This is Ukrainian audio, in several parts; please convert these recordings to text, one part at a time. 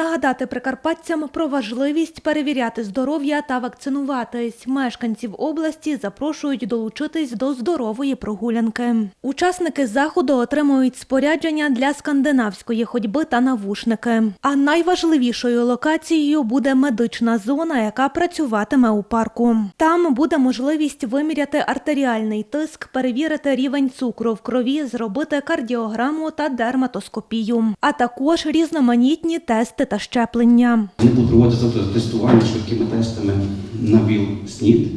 Нагадати прикарпатцям про важливість перевіряти здоров'я та вакцинуватись. Мешканців області запрошують долучитись до здорової прогулянки. Учасники заходу отримують спорядження для скандинавської ходьби та навушники. А найважливішою локацією буде медична зона, яка працюватиме у парку. Там буде можливість виміряти артеріальний тиск, перевірити рівень цукру в крові, зробити кардіограму та дерматоскопію, а також різноманітні тести та щеплення. Вони завтра тестування швидкими тестами на ВІЛ-СНІД.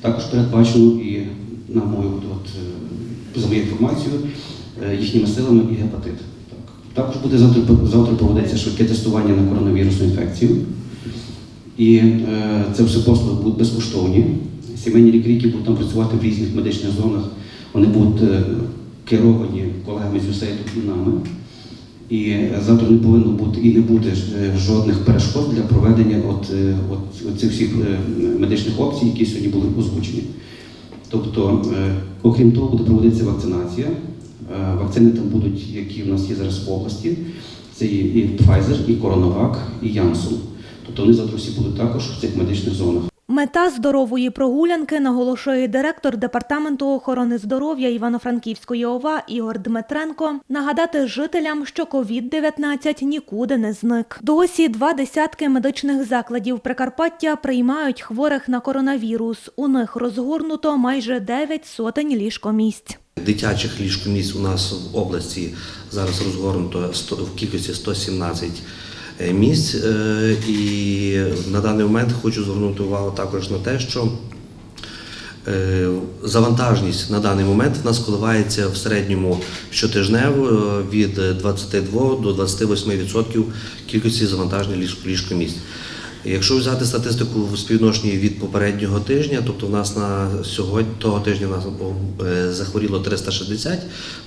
Також передбачено і на мою от, е, за мою інформацію е, їхніми силами і гепатит. Так. Також буде завтра, завтра проводитися швидке тестування на коронавірусну інфекцію. І е, це все послуги будуть безкоштовні. Сімейні лікарі, які будуть там працювати в різних медичних зонах, вони будуть е, керовані колегами з USAID нами. І завтра не повинно бути і не буде е, жодних перешкод для проведення от, е, от, цих всіх е, медичних опцій, які сьогодні були озвучені. Тобто, окрім того, буде проводитися вакцинація. Вакцини там будуть, які в нас є зараз в області. Це і Pfizer, і CoronaVac, і Janssen. Тобто вони завтра всі будуть також в цих медичних зонах. Мета здорової прогулянки наголошує директор департаменту охорони здоров'я Івано-Франківської ОВА Ігор Дмитренко. Нагадати жителям, що COVID-19 нікуди не зник. Досі два десятки медичних закладів Прикарпаття приймають хворих на коронавірус. У них розгорнуто майже 9 сотень ліжкомісць. Дитячих ліжкомісць у нас в області зараз розгорнуто в кількості 117 е, місць. Е, І на даний момент хочу звернути увагу також на те, що е, завантаженість на даний момент в нас коливається в середньому щотижнево е, від 22 до 28% кількості завантаження ліжк- ліжкомісць. Якщо взяти статистику в співвідношенні від попереднього тижня, тобто в нас на сьогодні того тижня нас е, захворіло 360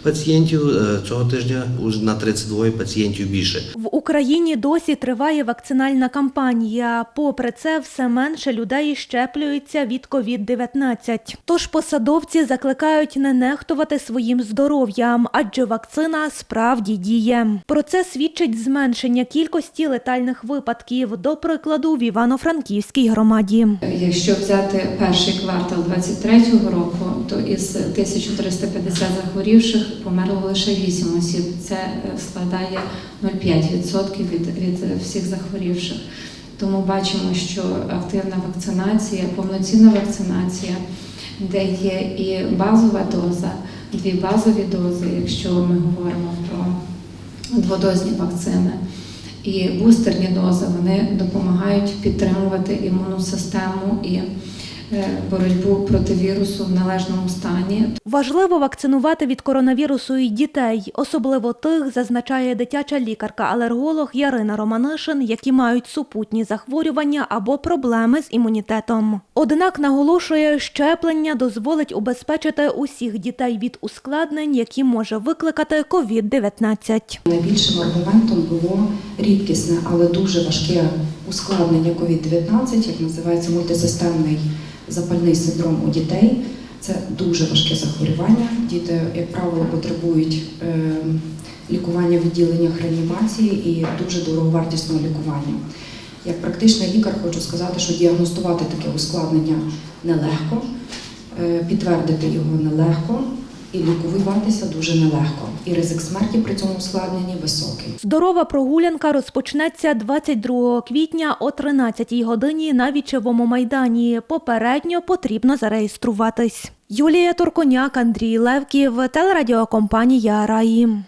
пацієнтів, е, цього тижня на 32 пацієнтів більше. Україні досі триває вакцинальна кампанія. Попри це, все менше людей щеплюються від COVID-19. Тож посадовці закликають не нехтувати своїм здоров'ям, адже вакцина справді діє. Про це свідчить зменшення кількості летальних випадків, до прикладу, в Івано-Франківській громаді. Якщо взяти перший квартал 2023 року, то із 1350 захворівших померло лише 8 осіб. Це е, складає 0,5% від, від всіх захворівших. Тому бачимо, що активна вакцинація, повноцінна вакцинація, де є і базова доза, дві базові дози, якщо ми говоримо про дводозні вакцини. І бустерні дози вони допомагають підтримувати імунну систему і боротьбу проти вірусу в належному стані. Важливо вакцинувати від коронавірусу і дітей, особливо тих, зазначає дитяча лікарка-алерголог Ярина Романишин, які мають супутні захворювання або проблеми з імунітетом. Однак наголошує, щеплення дозволить убезпечити усіх дітей від ускладнень, які може викликати COVID-19. Найбільшим аргументом було рідкісне, але дуже важке ускладнення COVID-19, як називається мультисистемний запальний синдром у дітей. Це дуже важке захворювання. Діти, як правило, потребують е, лікування в відділеннях реанімації і дуже дороговартісного лікування. Як практичний лікар хочу сказати, що діагностувати таке ускладнення нелегко, е, підтвердити його нелегко і лікуватися дуже нелегко. І ризик смерті при цьому ускладненні високий. Здорова прогулянка розпочнеться 22 квітня о 13 годині на Вічевому майдані. Попередньо потрібно зареєструватись. Юлія Турконяк, Андрій Левків, телерадіокомпанія Раї.